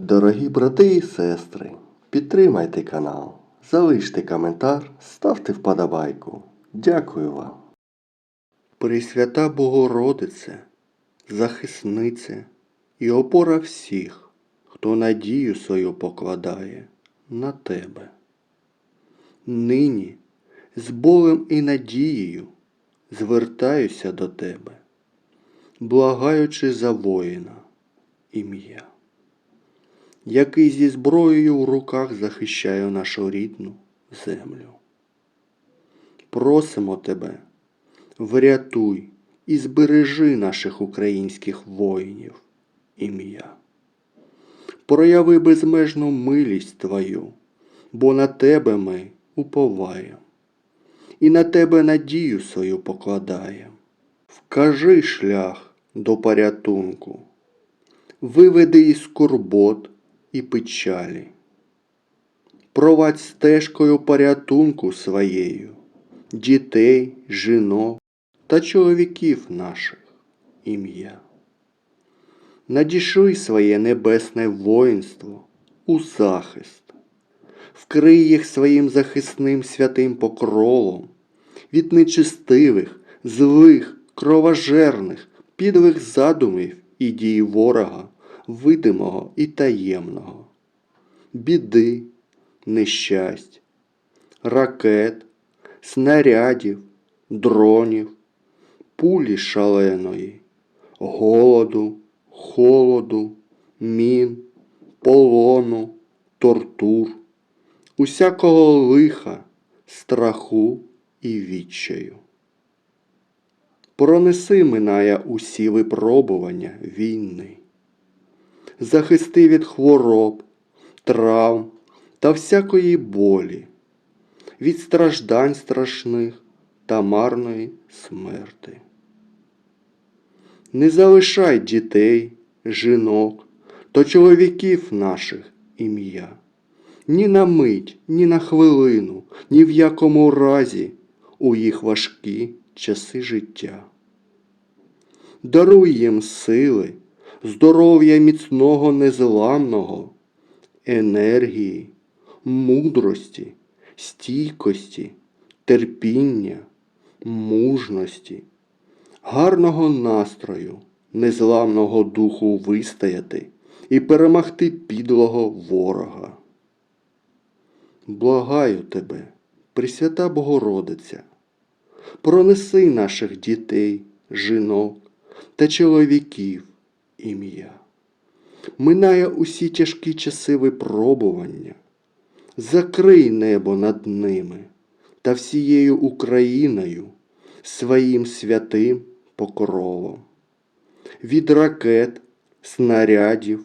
Дорогі брати і сестри, підтримайте канал, залиште коментар, ставте вподобайку. Дякую вам. Пресвята Богородице, захиснице і опора всіх, хто надію свою покладає на тебе. Нині з болем і надією звертаюся до тебе, благаючи за воїна ім'я, який зі зброєю в руках захищає нашу рідну землю. Просимо тебе, врятуй і збережи наших українських воїнів ім'я. Прояви безмежну милість Твою, бо на Тебе ми уповаємо, і на Тебе надію свою покладаємо. Вкажи шлях до порятунку, виведи із скорбот і печалі. Провадь стежкою порятунку своєю, дітей, жінок та чоловіків наших ім'я. Надішли своє небесне воїнство у захист, вкрий їх своїм захисним святим покровом від нечистивих, злих, кровожерних, підлих задумів і дій ворога, видимого і таємного, біди, нещасть, ракет, снарядів, дронів, пулі шаленої, голоду, холоду, мін, полону, тортур, усякого лиха, страху і відчаю. Пронеси минає усі випробування війни, захисти від хвороб, травм та всякої болі, від страждань страшних та марної смерти. Не залишай дітей, жінок та чоловіків наших ім'я. Ні на мить, ні на хвилину, ні в якому разі у їх важкі часи життя. Даруй їм сили, здоров'я міцного незламного, енергії, мудрості, стійкості, терпіння, мужності, гарного настрою, незламного духу вистояти і перемогти підлого ворога. Благаю тебе, Пресвята Богородиця, пронеси наших дітей, жінок та чоловіків ім'я. Минає усі тяжкі часи випробування, закрий небо над ними та всією Україною своїм святим покровом. Від ракет, снарядів,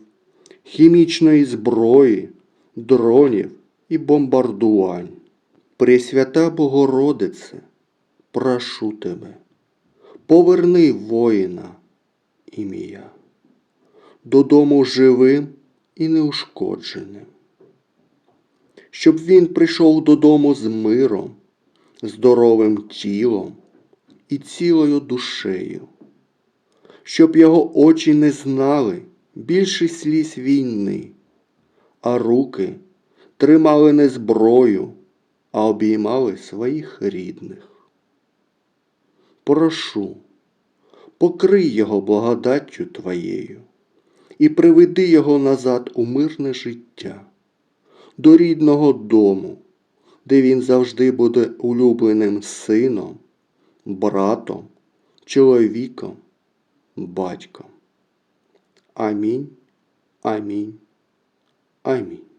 хімічної зброї, дронів і бомбардувань. Пресвята Богородице, прошу тебе, поверни воїна ім'я додому живим і неушкодженим, щоб він прийшов додому з миром, здоровим тілом і цілою душею, щоб його очі не знали більше сліз війни, а руки тримали не зброю, а обіймали своїх рідних. Прошу, покрий його благодаттю Твоєю і приведи його назад у мирне життя, до рідного дому, де він завжди буде улюбленим сином, братом, чоловіком, батьком. Амінь, амінь, амінь.